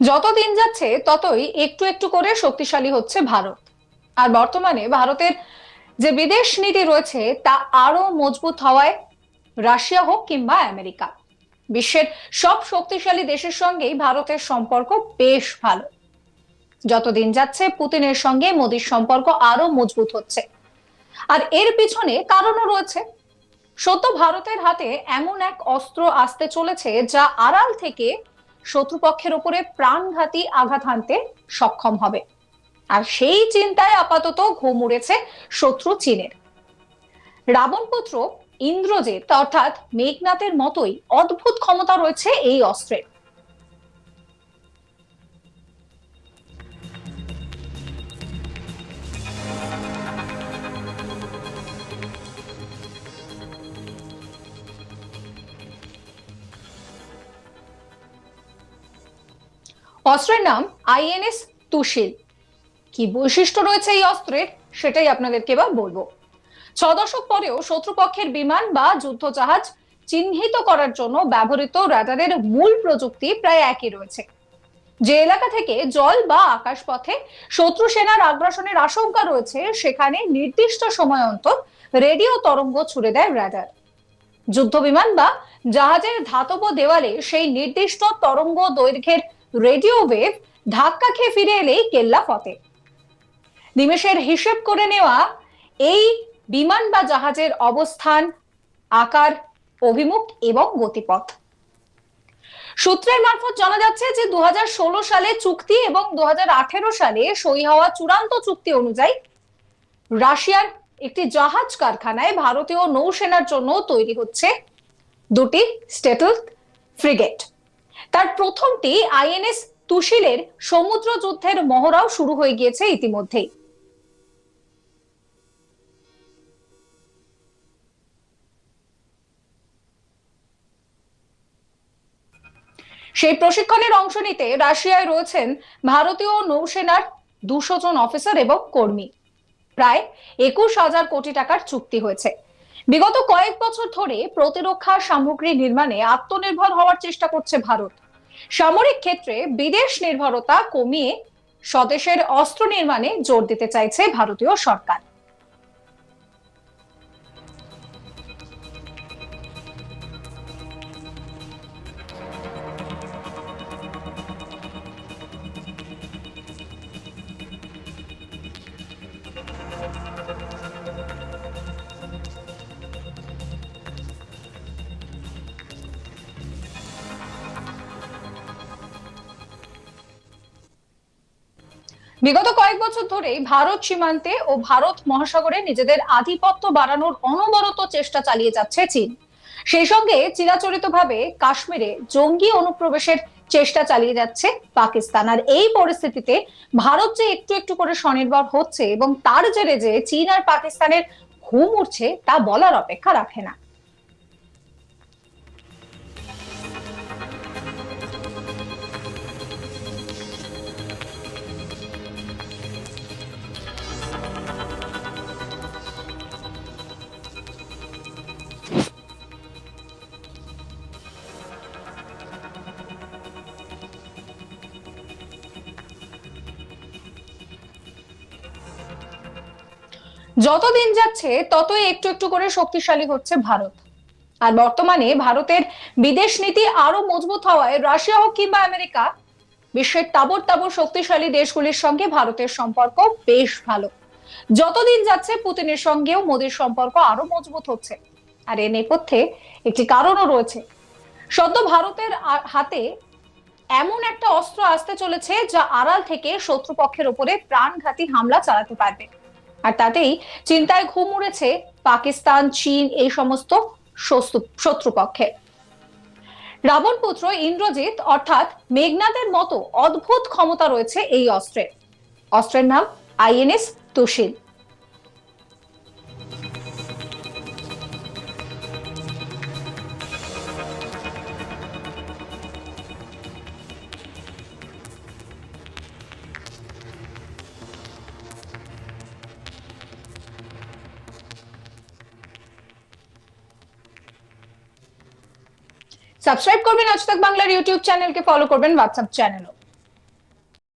যত দিন যাচ্ছে, ততই একটু একটু করে শক্তিশালী হচ্ছে ভারত। আর বর্তমানে ভারতের যে বিদেশ নীতি রয়েছে, তা আরও মজবুত হওয়ায় রাশিয়া হোক কিংবা আমেরিকা, বিশ্বের সব শক্তিশালী দেশের সঙ্গেই ভারতের সম্পর্ক বেশ ভালো। যতদিন যাচ্ছে, পুতিনের সঙ্গে মোদীর সম্পর্ক আরও মজবুত হচ্ছে। আর এর পিছনে কারণও রয়েছে। সত্য ভারতের হাতে এমন এক অস্ত্র আসতে চলেছে, যা আড়াল থেকে শত্রুপক্ষের উপরে প্রাণঘাতী আঘাত হানতে সক্ষম হবে। আর সেই চিন্তায় আপাতত ঘুম উড়েছে শত্রু চীনের। রাবণপুত্র ইন্দ্রজিৎ অর্থাৎ মেঘনাথের মতোই অদ্ভুত ক্ষমতা রয়েছে এই অস্ত্রের। অস্ত্রের নাম আইএনএস তুশিল কি বৈশিষ্ট্য রয়েছে এই অস্ত্রের? সেটাই আপনাদেরকে এবার বলব। ছ দশক পরেও শত্রুপক্ষের বিমান বা যুদ্ধ জাহাজ চিহ্নিত করার জন্য ব্যবহৃত রাডারের মূল প্রযুক্তি প্রায় একই রয়েছে। যে এলাকা থেকে জল বা আকাশ পথে শত্রু সেনার আগ্রাসনের আশঙ্কা রয়েছে, সেখানে নির্দিষ্ট সময় অন্তর রেডিও তরঙ্গ ছুড়ে দেয় রাডার। যুদ্ধ বিমান বা জাহাজের ধাতব দেওয়ালে সেই নির্দিষ্ট তরঙ্গ দৈর্ঘ্যের রেডিও ওয়েভ ধাক্কা খেয়ে ফিরে এলেই কেল্লা ফতে নিমেষের হিসেব করে নেওয়া এই বিমান বা জাহাজের অবস্থান, আকার, অভিমুখ এবং গতিপথ। সূত্রের মারফত জানা যাচ্ছে যে দু হাজার ষোলো সালে চুক্তি এবং দু হাজার আঠেরো সালে সই হওয়া চূড়ান্ত চুক্তি অনুযায়ী রাশিয়ার একটি জাহাজ কারখানায় ভারতীয় নৌসেনার জন্য তৈরি হচ্ছে দুটি স্টেটল ফ্রিগেট। তার প্রথমটি আইএনএস তুশিলের সমুদ্র যুদ্ধের মহড়াও শুরু হয়ে গিয়েছে ইতিমধ্যেই। সেই প্রশিক্ষণের অংশ নিতে রাশিয়ায় রয়েছেন ভারতীয় নৌসেনার দুশো জন অফিসার এবং কর্মী। প্রায় একুশ হাজার কোটি টাকার চুক্তি হয়েছে। বিগত কয়েক বছর ধরে প্রতিরক্ষা সামগ্রী নির্মাণে আত্মনির্ভর হওয়ার চেষ্টা করছে ভারত। সামরিক ক্ষেত্রে বিদেশ নির্ভরতা কমিয়ে স্বদেশের অস্ত্র নির্মাণে জোর দিতে চাইছে ভারতীয় সরকার। বিগত কয়েক বছর ধরেই ভারত সীমান্তে ও ভারত মহাসাগরে নিজেদের আধিপত্য বাড়ানোর অনবরত চেষ্টা চালিয়ে যাচ্ছে চীন। সেই সঙ্গে চিরাচরিতভাবে কাশ্মীরে জঙ্গি অনুপ্রবেশের চেষ্টা চালিয়ে যাচ্ছে পাকিস্তান। আর এই পরিস্থিতিতে ভারত যে একটু একটু করে স্বনির্ভর হচ্ছে এবং তার জেরে যে চীন আর পাকিস্তানের ঘুম উঠছে তা বলার অপেক্ষা রাখে না। যত দিন যাচ্ছে, ততই একটু একটু করে শক্তিশালী হচ্ছে ভারত। আর বর্তমানে ভারতের বিদেশ নীতি আরও মজবুত হওয়ায় রাশিয়া হোক কিংবা আমেরিকা, বিশ্বের তাবর তাবর শক্তিশালী দেশগুলির সঙ্গে ভারতের সম্পর্ক বেশ ভালো। যতদিন যাচ্ছে, পুতিনের সঙ্গেও মোদীর সম্পর্ক আরও মজবুত হচ্ছে। আর এ নেপথ্যে একটি কারণও রয়েছে। সদ্য ভারতের হাতে এমন একটা অস্ত্র আসতে চলেছে, যা আড়াল থেকে শত্রুপক্ষের উপরে প্রাণঘাতী হামলা চালাতে পারবে। আর তাতেই চিন্তায় ঘুম উড়েছে পাকিস্তান, চীন, এই সমস্ত শত্রুপক্ষে। রাবণ পুত্র ইন্দ্রজিৎ, অর্থাৎ মেঘনাদের মতো অদ্ভুত ক্ষমতা রয়েছে এই অস্ত্রের অস্ত্রের নাম আইএনএস তুশিল সাবস্ক্রাইব করবেন আজ তাক বাংলার ইউটিউব চ্যানেলকে ফলো করবেন হোয়াটসঅ্যাপ চ্যানেলও